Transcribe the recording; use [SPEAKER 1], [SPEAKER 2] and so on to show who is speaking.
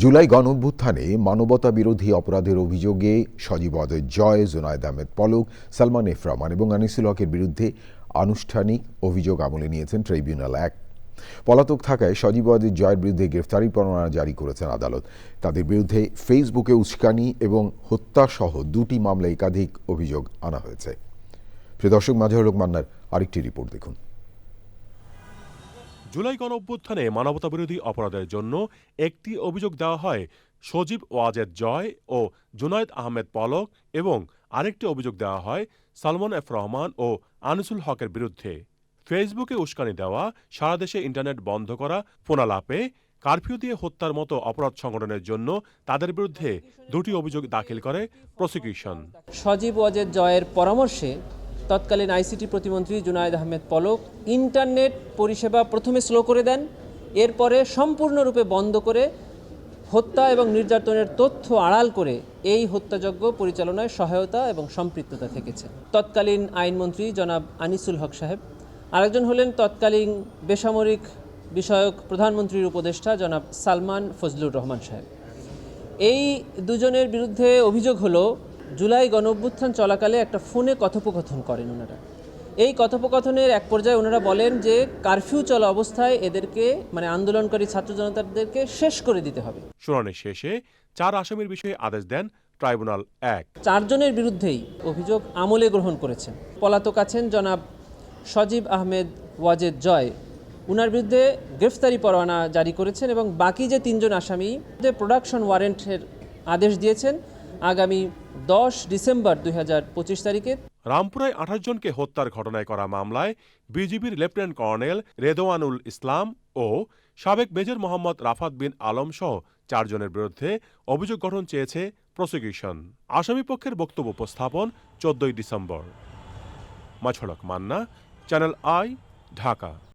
[SPEAKER 1] জুলাই গণঅভ্যুত্থানে মানবতা বিরোধী অপরাধের অভিযোগে সজীবদের জয়, জোনায়দ আহমেদ পলক, সালমান এফ এবং আনিসুল হকের বিরুদ্ধে আনুষ্ঠানিক অভিযোগ আমলে নিয়েছেন ট্রাইব্যুনাল এক। পলাতক থাকায় সজীবদের জয়ের বিরুদ্ধে গ্রেফতারি পরোয়ানা জারি করেছেন আদালত। তাদের বিরুদ্ধে ফেসবুকে উস্কানি এবং হত্যাসহ দুটি মামলায় একাধিক অভিযোগ আনা হয়েছে। প্রিয় দর্শক মাঝারুল মান্নার আরেকটি রিপোর্ট দেখুন।
[SPEAKER 2] জুলাই গণ অভ্যুত্থানে মানবতাবিরোধী অপরাধের জন্য একটি অভিযোগ দেওয়া হয়, সজীব ওয়াজেদ জয় ও জুনায়েদ আহমেদ পলক এবং আরেকটি অভিযোগ দেওয়া হয়, সালমান এফ রহমান ও আনিসুল হকের বিরুদ্ধে। ফেসবুকে উস্কানি দেওয়া, সারা দেশে ইন্টারনেট বন্ধ করা, ফোনালাপে, কারফিউ দিয়ে হত্যার মতো অপরাধ সংগঠনের জন্য তাদের বিরুদ্ধে দুটি অভিযোগ দাখিল করে প্রসিকিউশন।
[SPEAKER 3] সজীব ওয়াজেদ জয়ের পরামর্শে তৎকালীন আইসিটি প্রতিমন্ত্রী জুনায়েদ আহমেদ পলক ইন্টারনেট পরিষেবা প্রথমে স্লো করে দেন, এরপরে সম্পূর্ণরূপে বন্ধ করে হত্যা এবং নির্যাতনের তথ্য আড়াল করে এই হত্যাযজ্ঞ পরিচালনায় সহায়তা এবং সম্পৃক্ততা থেকেছে। তৎকালীন আইনমন্ত্রী জনাব আনিসুল হক সাহেব। আরেকজন হলেন তৎকালীন বেসামরিক বিষয়ক প্রধানমন্ত্রীর উপদেষ্টা জনাব সালমান ফজলুর রহমান সাহেব। এই দুজনের বিরুদ্ধে অভিযোগ হলো জুলাই গণঅভ্যুত্থান চলাকালে একটা ফোনে কথোপকথন করেন ওনারা। এই কথোপকথনের এক পর্যায়ে ওনারা বলেন যে কারফিউ চলা অবস্থায় এদেরকে মানে আন্দোলনকারী ছাত্র জনতাদেরকে শেষ করে দিতে হবে।
[SPEAKER 2] শুনানি শেষে চার আসামির বিষয়ে আদেশ দেন ট্রাইব্যুনাল এক।
[SPEAKER 3] চারজনের বিরুদ্ধেই অভিযোগ আমলে গ্রহণ করেছেন। পলাতক আছেন জনাব সজীব আহমেদ ওয়াজেদ জয়। উনার বিরুদ্ধে গ্রেফতারি পরোয়ানা জারি করেছেন এবং বাকি যে তিনজন আসামি প্রোডাকশন ওয়ারেন্টের আদেশ দিয়েছেন আগামী দশ ডিসেম্বর দুই হাজার পঁচিশ তারিখে
[SPEAKER 2] রামপুরায় আঠাশ জনকে হত্যার ঘটনায় করা মামলায় বিজিবির লেফটেন্যান্ট কর্নেল রেদোয়ানুল ইসলাম ও সাবেক মেজর মোহাম্মদ রাফাত বিন আলম সহ চারজনের বিরুদ্ধে অভিযোগ গঠন চেয়েছে প্রসিকিউশন। আসামি পক্ষের বক্তব্য উপস্থাপন চোদ্দই ডিসেম্বর। মাছড়ক মান্না, চ্যানেল আই, ঢাকা।